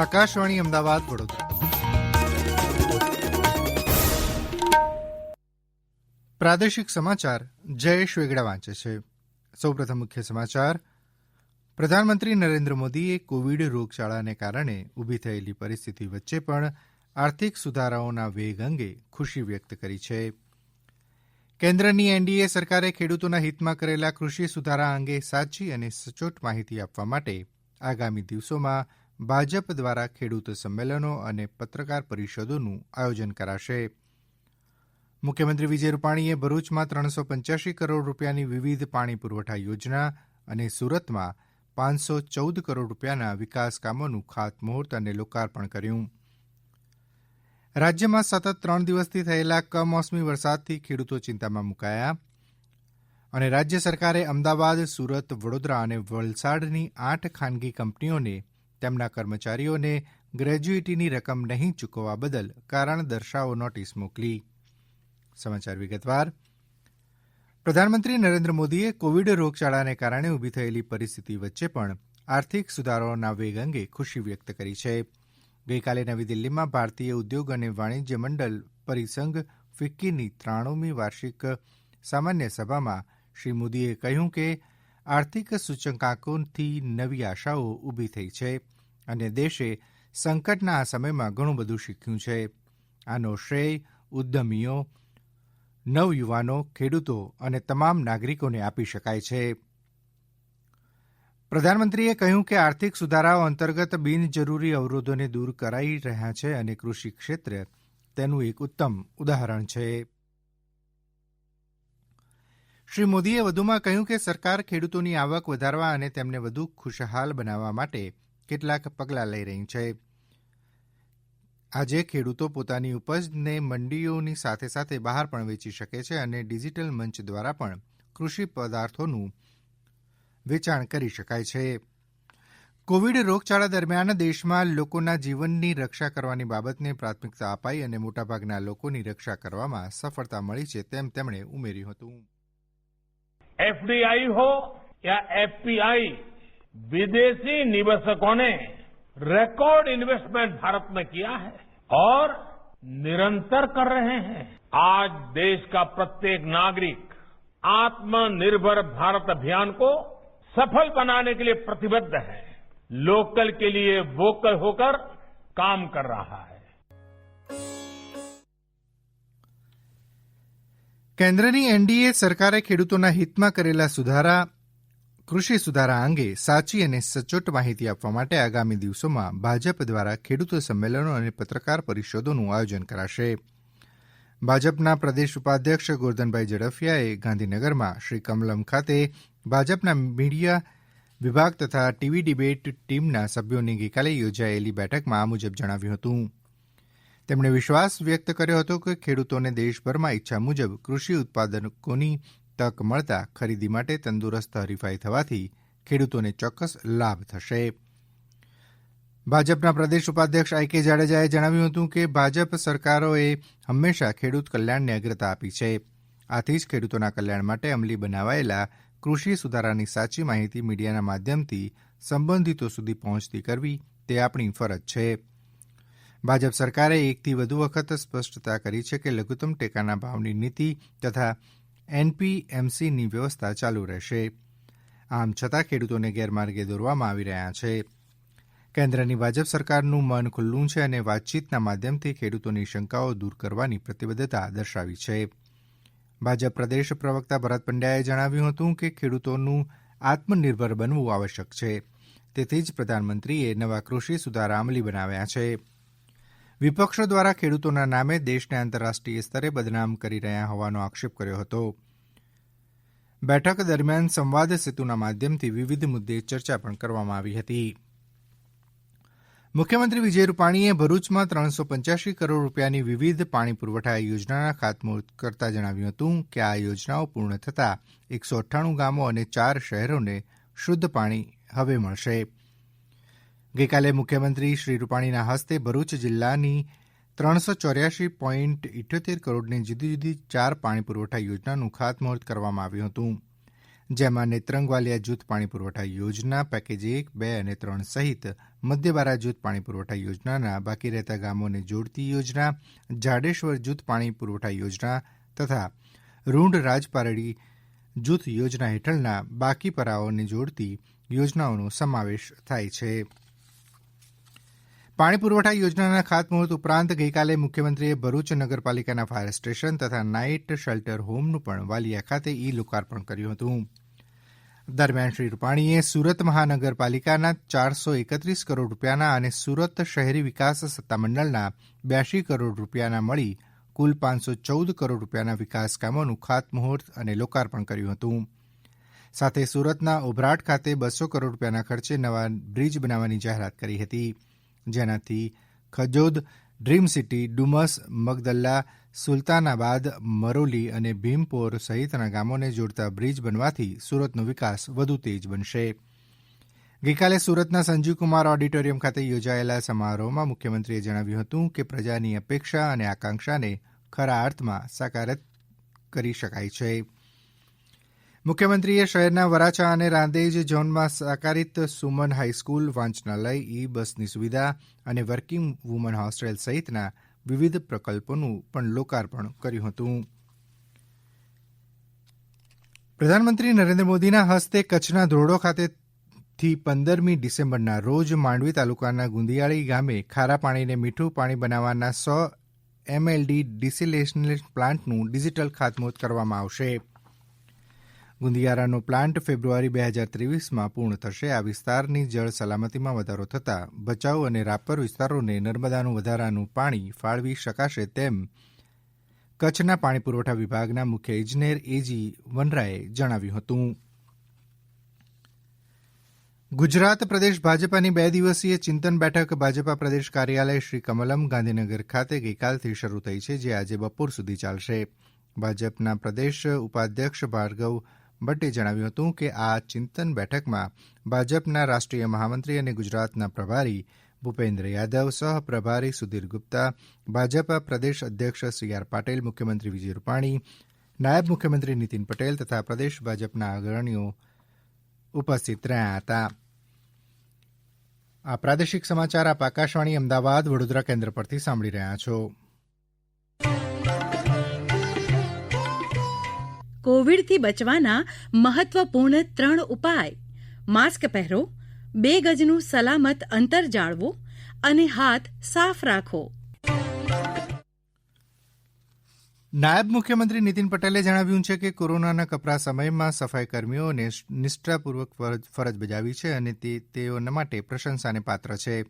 આકાશવાણી અમદાવાદ વડોદરા. પ્રાદેશિક સમાચાર જયેશ વેગડા વાંચે છે. સૌપ્રથમ મુખ્ય સમાચાર. પ્રધાનમંત્રી નરેન્દ્ર મોદીએ કોવિડ રોગયાળાને કારણે ઊભી થયેલી પરિસ્થિતિ વચ્ચે પણ આર્થિક સુધારાઓના વેગ અંગે ખુશી વ્યક્ત કરી છે. કેન્દ્રની એનડીએ સરકારે ખેડૂતોના હિતમાં કરેલા કૃષિ સુધારા અંગે સાચી અને સચોટ માહિતી આપવા માટે આગામી દિવસોમાં ભાજપ દ્વારા ખેડૂત સંમેલનો અને પત્રકાર પરિષદોનું આયોજન કરાશે. મુખ્યમંત્રી વિજય રૂપાણીએ ભરૂચમાં ત્રણસો પંચ્યાસી કરોડ રૂપિયાની વિવિધ પાણી પુરવઠા યોજના અને સુરતમાં પાંચસો ચૌદ કરોડ રૂપિયાના વિકાસ કામોનું ખાતમુહૂર્ત અને લોકાર્પણ કર્યું. રાજ્યમાં સતત ત્રણ દિવસથી થયેલા કમોસમી વરસાદથી ખેડૂતો ચિંતામાં મુકાયા અને રાજ્ય સરકારે અમદાવાદ, સુરત, વડોદરા અને વલસાડની આઠ ખાનગી કંપનીઓને તેમના કર્મચારીઓને ગ્રેજ્યુઇટીની રકમ નહીં ચૂકવવા બદલ કારણ દર્શાવો નોટિસ મોકલી. સમાચાર વિગતવાર. પ્રધાનમંત્રી નરેન્દ્ર મોદીએ કોવિડ રોગચાળાને કારણે ઊભી થયેલી પરિસ્થિતિ વચ્ચે પણ આર્થિક સુધારાઓના વેગ અંગે ખુશી વ્યક્ત કરી છે. ગઈકાલે નવી દિલ્હીમાં ભારતીય ઉદ્યોગ અને વાણિજ્ય મંડળ પરિસંઘ ફિક્કીની ત્રાણુમી વાર્ષિક સામાન્ય સભામાં શ્રી મોદીએ કહ્યું કે આર્થિક સૂચકાંકોથી નવી આશાઓ ઊભી થઈ છે અને દેશે સંકટના આ સમયમાં ઘણું બધું શીખ્યું છે. આનો શ્રેય ઉદ્યમીઓ, નવયુવાનો, ખેડૂતો અને તમામ નાગરિકોને આપી શકાય છે. પ્રધાનમંત્રીએ કહ્યું કે આર્થિક સુધારાઓ અંતર્ગત બિનજરૂરી અવરોધોને દૂર કરાઈ રહ્યા છે અને કૃષિ ક્ષેત્ર તેનું એક ઉત્તમ ઉદાહરણ છે. શ્રી મોદીએ વધુમાં કહ્યું કે સરકાર ખેડૂતોની આવક વધારવા અને તેમને વધુ ખુશહાલ બનાવવા માટે કેટલાક પગલાં લઈ રહી છે. આજે ખેડૂતો પોતાની ઉપજને મંડીઓની સાથે સાથે બહાર પણ વેચી શકે છે અને ડિજીટલ મંચ દ્વારા પણ કૃષિ પદાર્થોનું વેચાણ કરી શકાય છે. કોવિડ રોગચાળા દરમિયાન દેશમાં લોકોના જીવનની રક્ષા કરવાની બાબતને પ્રાથમિકતા અપાઈ અને મોટાભાગના લોકોની રક્ષા કરવામાં સફળતા મળી છે તેમ તેમણે ઉમેર્યું હતું. एफडीआई हो या एफपीआई, विदेशी निवेशकों ने रिकॉर्ड इन्वेस्टमेंट भारत में किया है और निरंतर कर रहे हैं। आज देश का प्रत्येक नागरिक आत्मनिर्भर भारत अभियान को सफल बनाने के लिए प्रतिबद्ध है। लोकल के लिए वोकल होकर काम कर रहा है। કેન્દ્રની એનડીએ સરકારે ખેડૂતોના હિતમાં કરેલા સુધારા, કૃષિ સુધારા અંગે સાચી અને સચોટ માહિતી આપવા માટે આગામી દિવસોમાં ભાજપ દ્વારા ખેડૂતો સંમેલનો અને પત્રકાર પરિષદોનું આયોજન કરાશે. ભાજપના પ્રદેશ ઉપાધ્યક્ષ ગોરધનભાઈ ઝડફિયાએ ગાંધીનગરમાં શ્રી કમલમ ખાતે ભાજપના મીડિયા વિભાગ તથા ટીવી ડિબેટ ટીમના સભ્યોની ગઈકાલે યોજાયેલી બેઠકમાં આ મુજબ જણાવ્યું હતું. તેમણે વિશ્વાસ વ્યક્ત કર્યો હતો કે ખેડૂતોને દેશભરમાં ઈચ્છા મુજબ કૃષિ ઉત્પાદકોની તક મળતા ખરીદી માટે તંદુરસ્ત હરીફાઈ થવાથી ખેડૂતોને ચોક્કસ લાભ થશે. ભાજપના પ્રદેશ ઉપાધ્યક્ષ આઈ કે જાડેજાએ જણાવ્યું હતું કે ભાજપ સરકારોએ હંમેશા ખેડૂત કલ્યાણને અગ્રતા આપી છે. આથી જ ખેડૂતોના કલ્યાણ માટે અમલી બનાવાયેલા કૃષિ સુધારાની સાચી માહિતી મીડિયાના માધ્યમથી સંબંધિતો સુધી પહોંચતી કરવી તે આપણી ફરજ છે. ભાજપ સરકારે એકથી વધુ વખત સ્પષ્ટતા કરી છે કે લઘુત્તમ ટેકાના ભાવની નીતિ તથા એનપીએમસીની વ્યવસ્થા ચાલુ રહેશે. આમ છતાં ખેડૂતોને ગેરમાર્ગે દોરવામાં આવી રહ્યા છે. કેન્દ્રની ભાજપ સરકારનું મન ખુલ્લું છે અને વાતચીતના માધ્યમથી ખેડૂતોની શંકાઓ દૂર કરવાની પ્રતિબદ્ધતા દર્શાવી છે. ભાજપ પ્રદેશ પ્રવક્તા ભરત પંડ્યાએ જણાવ્યું હતું કે ખેડૂતોનું આત્મનિર્ભર બનવું આવશ્યક છે. તેથી જ પ્રધાનમંત્રીએ નવા કૃષિ સુધારા અમલી બનાવ્યા છે. વિપક્ષો દ્વારા ખેડૂતોના નામે દેશને આંતરરાષ્ટ્રીય સ્તરે બદનામ કરી રહ્યા હોવાનો આક્ષેપ કર્યો હતો. બેઠક દરમિયાન સંવાદ સેતુના માધ્યમથી વિવિધ મુદ્દે ચર્ચા પણ કરવામાં આવી હતી. મુખ્યમંત્રી વિજય રૂપાણીએ ભરૂચમાં ત્રણસો પંચ્યાસી કરોડ રૂપિયાની વિવિધ પાણી પુરવઠા યોજનાના ખાતમુહૂર્ત કરતા જણાવ્યું હતું કે આ યોજનાઓ પૂર્ણ થતાં એકસો અઠ્ઠાણું ગામો અને ચાર શહેરોને શુદ્ધ પાણી હવે મળશે. ગઈકાલે મુખ્યમંત્રી શ્રી રૂપાણીના હસ્તે ભરૂચ જિલ્લાની ત્રણસો ચોર્યાસી પોઇન્ટ ઇઠ્યોતેર કરોડની જુદી જુદી ચાર પાણી પુરવઠા યોજનાનું ખાતમુહૂર્ત કરવામાં આવ્યું હતું. જેમાં નેત્રંગવાલિયા જૂથ પાણી પુરવઠા યોજના પેકેજ એક, બે અને ત્રણ સહિત મધ્યબારા જૂથ પાણી પુરવઠા યોજનાના બાકી રહેતા ગામોને જોડતી યોજના, જાડેશ્વર જૂથ પાણી પુરવઠા યોજના તથા રૂંઢ રાજપારડી જૂથ યોજના હેઠળના બાકી પરાઓને જોડતી યોજનાઓનો સમાવેશ થાય છે. પાણી પુરવઠા યોજનાના ખાતમુહૂર્ત ઉપરાંત ગઈકાલે મુખ્યમંત્રીએ ભરૂચ નગરપાલિકાના ફાયર સ્ટેશન તથા નાઇટ શેલ્ટર હોમનું પણ વાલિયા ખાતે ઇ લોકાર્પણ કર્યું હતું. દરમિયાન શ્રી રૂપાણીએ સુરત મહાનગરપાલિકાના ચારસો એકત્રીસ કરોડ રૂપિયાના અને સુરત શહેરી વિકાસ સત્તામંડળના બ્યાસી કરોડ રૂપિયાના મળી કુલ પાંચસો ચૌદ કરોડ રૂપિયાના વિકાસ કામોનું ખાતમુહૂર્ત અને લોકાર્પણ કર્યું હતું. સાથે સુરતના ઓભરાટ ખાતે બસો કરોડ રૂપિયાના ખર્ચે નવા બ્રિજ બનાવવાની જાહેરાત કરી હતી. જેનાથી ખજોદ, ડ્રીમ સિટી, ડુમસ, મગદલ્લા, સુલતાનાબાદ, મરોલી અને ભીમપોર સહિતના ગામોને જોડતા બ્રિજ બનવાથી સુરતનો વિકાસ વધુ તેજ બનશે. ગઈકાલે સુરતના સંજીવકુમાર ઓડિટોરિયમ ખાતે યોજાયેલા સમારોહમાં મુખ્યમંત્રીએ જણાવ્યું હતું કે પ્રજાની અપેક્ષા અને આકાંક્ષાને ખરા અર્થમાં સાકાર કરી શકાય છે. મુખ્યમંત્રીએ શહેરના વરાછા અને રાંદેજ ઝોનમાં સાકારિત સુમન હાઈસ્કૂલ, વાંચનાલય, ઈ બસની સુવિધા અને વર્કિંગ વુમન હોસ્ટેલ સહિતના વિવિધ પ્રકલ્પોનું પણ લોકાર્પણ કર્યું હતું. પ્રધાનમંત્રી નરેન્દ્ર મોદીના હસ્તે કચ્છના ધોરડો ખાતેથી પંદરમી ડિસેમ્બરના રોજ માંડવી તાલુકાના ગુંદિયાળી ગામે ખારા પાણીને મીઠું પાણી બનાવવાના સો એમએલડી ડિસેલેશન પ્લાન્ટનું ડિજિટલ ખાતમુહૂર્ત કરવામાં આવશે. ગુંદિયારાનો પ્લાન્ટ ફેબ્રુઆરી બે હજાર ત્રેવીસમાં પૂર્ણ થશે. આ વિસ્તારની જળ સલામતીમાં વધારો થતાં ભચાઉ અને રાપર વિસ્તારોને નર્મદાનું વધારાનું પાણી ફાળવી શકાશે તેમ કચ્છના પાણી પુરવઠા વિભાગના મુખ્ય ઇજનેર એજી વનરાએ જણાવ્યું હતું. ગુજરાત પ્રદેશ ભાજપાની બે દિવસીય ચિંતન બેઠક ભાજપા પ્રદેશ કાર્યાલય શ્રી કમલમ ગાંધીનગર ખાતે ગઈકાલથી શરૂ થઈ છે, જે આજે બપોર સુધી ચાલશે. ભાજપના પ્રદેશ ઉપાધ્યક્ષ ભાર્ગવ ભટ્ટે જણાવ્યું હતું કે આ ચિંતન બેઠકમાં ભાજપના રાષ્ટ્રીય મહામંત્રી અને ગુજરાતના પ્રભારી ભૂપેન્દ્ર યાદવ સહપ્રભારી સુધીર ગુપ્તા, ભાજપ પ્રદેશ અધ્યક્ષ સી આર પાટીલ, મુખ્યમંત્રી વિજય રૂપાણી, નાયબ મુખ્યમંત્રી નીતિન પટેલ તથા પ્રદેશ ભાજપના અગ્રણીઓ ઉપસ્થિત રહ્યા હતા. આ પ્રાદેશિક સમાચાર આપ આકાશવાણી અમદાવાદ, વડોદરા કેન્દ્ર પરથી સાંભળી રહ્યા છો. કોવિડથી બચવાના મહત્વપૂર્ણ ત્રણ ઉપાય. માસ્ક પહેરો, બે ગજનું સલામત અંતર જાળવો અને હાથ સાફ રાખો. નાયબ મુખ્યમંત્રી નીતિન પટેલે જણાવ્યું છે કે કોરોનાના કપરા સમયમાં સફાઈ કર્મીઓને નિષ્ઠાપૂર્વક ફરજ બજાવી છે અને તે, તેઓના માટે પ્રશંસાને પાત્ર છે.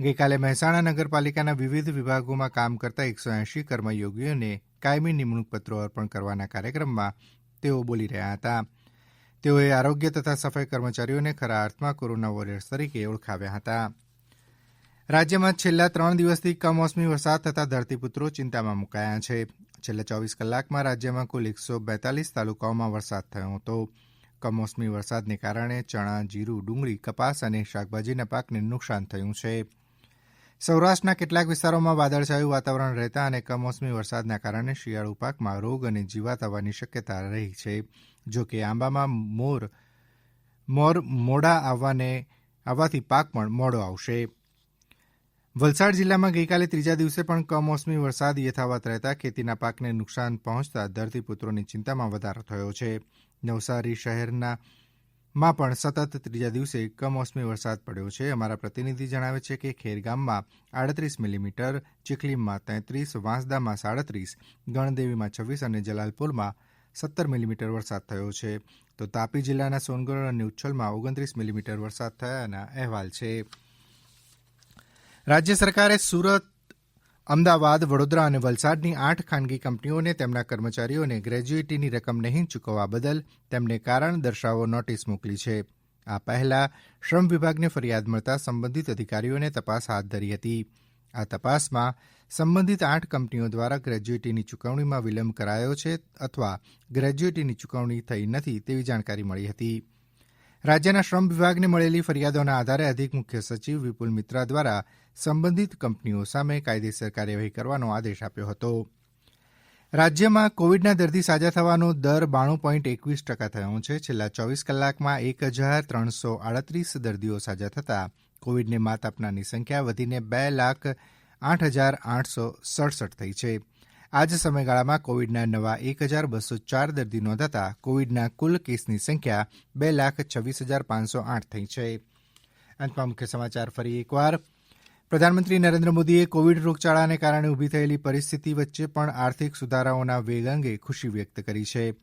ગઈકાલે મહેસાણા નગરપાલિકાના વિવિધ વિભાગોમાં કામ કરતા એકસો એંશી કર્મયોગીઓને કાયમી નિમણૂંકપત્રો અર્પણ કરવાના કાર્યક્રમમાં તેઓ બોલી રહ્યા હતા. તેઓએ આરોગ્ય તથા સફાઈ કર્મચારીઓને ખરા અર્થમાં કોરોના વોરિયર્સ તરીકે ઓળખાવ્યા હતા. રાજ્યમાં છેલ્લા ત્રણ દિવસથી કમોસમી વરસાદ થતાં ધરતીપુત્રો ચિંતામાં મુકાયા છે. છેલ્લા ચોવીસ કલાકમાં રાજ્યમાં કુલ એકસો બેતાલીસ તાલુકાઓમાં વરસાદ થયો હતો. કમોસમી વરસાદને કારણે ચણા, જીરું, ડુંગળી, કપાસ અને શાકભાજીના પાકને નુકસાન થયું છે. સૌરાષ્ટ્રના કેટલાક વિસ્તારોમાં વાદળછાયું વાતાવરણ રહેતા અને કમોસમી વરસાદના કારણે શિયાળુ પાકમાં રોગ અને જીવાત આવવાની શક્યતા રહી છે. જો કે આંબામાં મોર મોર, મોડા આવવાને, આવવાથી પાક પણ મોડો આવશે. વલસાડ જિલ્લામાં ગઈકાલે ત્રીજા દિવસે પણ કમોસમી વરસાદ યથાવત રહેતા ખેતીના પાકને નુકસાન પહોંચતા ધરતીપુત્રોની ચિંતામાં વધારો થયો છે. નવસારી શહેરના માં પણ સતત ત્રીજા દિવસે કમોસમી વરસાદ પડ્યો છે. અમારા પ્રતિનિધિ જણાવે છે કે ખેરગામમાં આડત્રીસ મિલીમીટર, ચીખલીમાં તેત્રીસ, વાંસદામાં સાડત્રીસ, ગણદેવીમાં છવ્વીસ અને જલાલપુરમાં સત્તર મિલીમીટર વરસાદ થયો છે. તો તાપી જિલ્લાના સોનગઢ અને ઉચ્છલમાં ઓગણત્રીસ મિલીમીટર વરસાદ થયાના અહેવાલ છે. રાજ્ય સરકારે સુરત અમદાવાદ, વડોદરા અને વલસાડની આઠ ખાનગી કંપનીઓને તેમના કર્મચારીઓને ગ્રેજ્યુઇટીની રકમ નહીં ચૂકવવા બદલ તેમને કારણ દર્શાવો નોટિસ મોકલી છે. આ પહેલા શ્રમ વિભાગને ફરિયાદ મળતા સંબંધિત અધિકારીઓને તપાસ હાથ ધરી હતી. આ તપાસમાં સંબંધિત આઠ કંપનીઓ દ્વારા ગ્રેજ્યુઇટીની ચૂકવણીમાં વિલંબ કરાયો છે અથવા ગ્રેજ્યુઇટીની ચૂકવણી થઈ નથી તેવી જાણકારી મળી હતી. રાજ્યના શ્રમ વિભાગને મળેલી ફરિયાદોના આધારે અધિક મુખ્ય સચિવ વિપુલ મિત્રા દ્વારા સંબંધિત કંપનીઓ સામે કાયદેસર કાર્યવાહી કરવાનો આદેશ આપ્યો હતો. રાજ્યમાં કોવિડના દર્દી સાજા થવાનો દર બાણું પોઈન્ટ એકવીસ ટકા થયો છે. છેલ્લા ચોવીસ કલાકમાં એક હજાર ત્રણસો આડત્રીસ દર્દીઓ સાજા થતાં કોવિડને માત આપનારની સંખ્યા વધીને બે લાખ આઠ હજાર આઠસો સડસઠ થઈ છે. આ જ સમયગાળામાં કોવિડના નવા એક હજાર બસો ચાર દર્દી નોંધાતા કોવિડના કુલ કેસની સંખ્યા બે લાખ છવ્વીસ હજાર પાંચસો આઠ થઈ છે. અંતમાં મુખ્ય સમાચાર ફરી એકવાર. પ્રધાનમંત્રી નરેન્દ્ર મોદીએ કોવિડ રોગચાળાને કારણે ઊભી થયેલી પરિસ્થિતિ વચ્ચે પણ આર્થિક સુધારાઓના વેગ અંગે ખુશી વ્યક્ત કરી છે.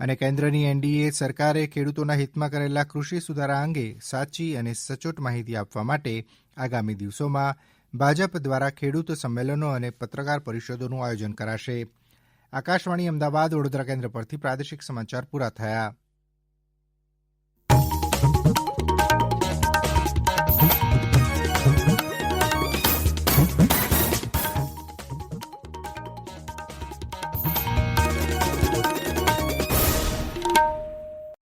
અને કેન્દ્રની એનડીએ સરકારે ખેડૂતોના હિતમાં કરેલા કૃષિ સુધારા અંગે સાચી અને સચોટ માહિતી આપવા માટે આગામી દિવસોમાં ભાજપ દ્વારા ખેડૂત સંમેલનો અને પત્રકાર પરિષદોનું આયોજન કરાશે. આકાશવાણી અમદાવાદ, વડોદરા કેન્દ્ર પરથી પ્રાદેશિક સમાચાર પૂરા થયા.